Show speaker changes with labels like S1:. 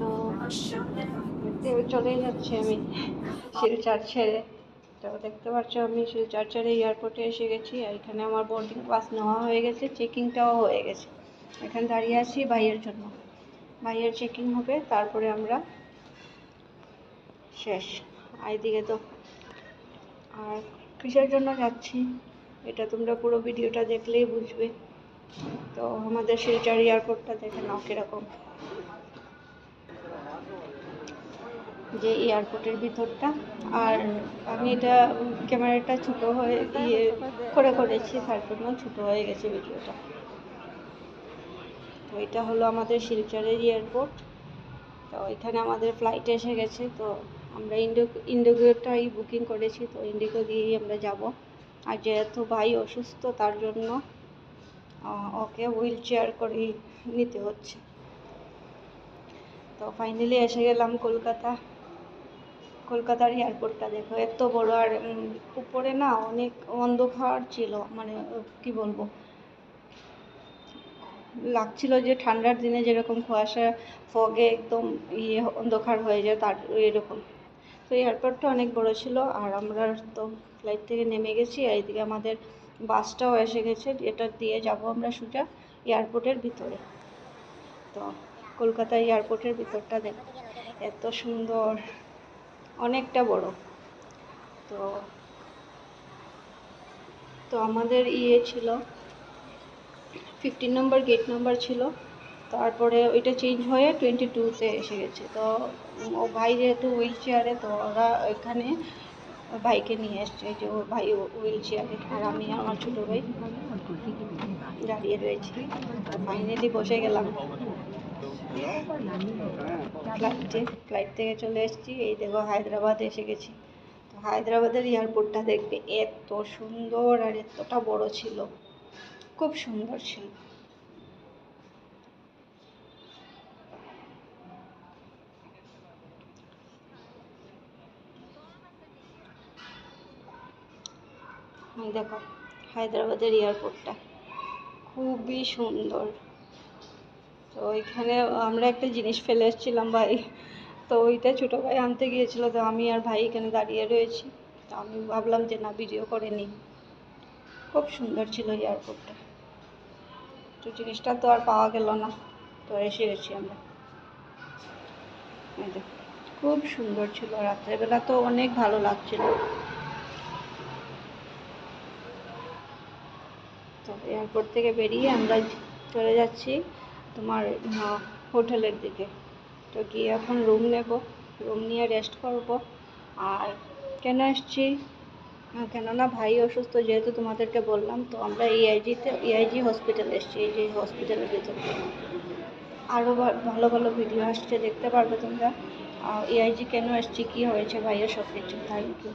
S1: তো চলেই যাচ্ছি আমি শিলচর ছেড়ে। তো দেখতে পাচ্ছ আমি শিলচর ছেড়ে এয়ারপোর্টে এসে গেছি আর এখানে আমার বোর্ডিং পাস নেওয়া হয়ে গেছে, চেকিংটাও হয়ে গেছে। এখানে দাঁড়িয়ে আছি ভাইয়ের জন্য। ভাইয়ের চেকিং হবে, তারপরে আমরা শেষ। আর এদিকে তো আর কিসের জন্য যাচ্ছি? এটা তোমরা পুরো ভিডিওটা দেখলেই বুঝবে। তো আমাদের শিলচর এয়ারপোর্টটা দেখে নাও কীরকম। যে এয়ারপোর্টের ভিতরটা। আর আমি এটা ক্যামেরাটা ছোট হয়ে ইয়ে করে করেছি, তার জন্য ছোট হয়ে গেছে ভিডিওটা। তো এটা হলো আমাদের শিলচরের এয়ারপোর্ট। তো এখানে আমাদের ফ্লাইট এসে গেছে, তো আমরা ইন্ডো ইন্ডিগোটাই বুকিং করেছি, তো ইন্ডিগো দিয়েই আমরা যাব। আর যেহেতু ভাই অসুস্থ, তার জন্য ওকে হুইল চেয়ার করেই নিতে হচ্ছে। তো ফাইনালি এসে গেলাম কলকাতা। কলকাতার এয়ারপোর্টটা দেখো। এত বড় আর উপরে না অনেক অন্ধকার ছিল মানে কি বলব? লাগছিল যে ঠান্ডার দিনে যেরকম কুয়াশা, ফগে একদম ইয়ে অন্ধকার হয়ে যায়, তার এরকম। তো এয়ারপোর্টটা অনেক বড় ছিল, আর আমরা তো ফ্লাইট থেকে নেমে গেছি, আর এদিকে আমাদের বাসটাও এসে গেছে, এটা দিয়ে যাব আমরা সোজা এয়ারপোর্টের ভিতরে। তো কলকাতা এয়ারপোর্টের ভিতরটা দেখ, এত সুন্দর। অনেকটা বড়। তো তো আমাদের ইয়ে ছিল ফিফটিন নম্বর গেট নাম্বার ছিল। তারপরে ওইটা চেঞ্জ হয়ে টোয়েন্টি টুতে এসে গেছে। তো ও ভাই যেহেতু হুইল চেয়ারে তো ওরা এখানে ভাইকে নিয়ে এসছে যে ওর ভাই হুইল চেয়ারে আর আমি আমার ছোটো ভাই দাঁড়িয়ে রয়েছি। ফাইনালি বসে গেলাম। ফ্লাইটে ফ্লাইট থেকে চলে এসেছি। এই দেখো হায়দ্রাবাদ এসে গেছি। তো হায়দ্রাবাদের এয়ারপোর্টটা দেখবে এত সুন্দর আর এতটা বড় ছিল। খুব সুন্দর ছিল। দেখো হায়দ্রাবাদের এয়ারপোর্টটা খুবই সুন্দর। তো ওইখানে আমরা একটা জিনিস ফেলে এসেছিলাম ভাই। তো ওইটা ছোটো ভাই আনতে গিয়েছিল, তো আমি আর ভাই এখানে দাঁড়িয়ে রয়েছি। তো আমি ভাবলাম যে, না ভিডিও করে নিই। খুব সুন্দর ছিল এয়ারপোর্টটা তো জিনিসটা তো আর পাওয়া গেল না। তো এসে গেছি আমরা। খুব সুন্দর ছিল। রাত্রেবেলা তো অনেক ভালো লাগছিল। তো এয়ারপোর্ট থেকে বেরিয়ে আমরা চলে যাচ্ছি। তোমার হোটেলের দিকে। তো গিয়ে এখন রুম নেব। রুম নিয়ে রেস্ট করব। আর কেন এসছি কেননা ভাই অসুস্থ যেহেতু তোমাদেরকে বললাম, তো আমরা ইআইজিতে ইআইজি হসপিটালে এসেছি। এই যে হসপিটালের ভিতরে। আরও ভালো ভালো ভিডিও আসছে, দেখতে পারবে তোমরা। ইআইজি কেন এসছি কী হয়েছে ভাইয়ের সব কিছু থ্যাংক ইউ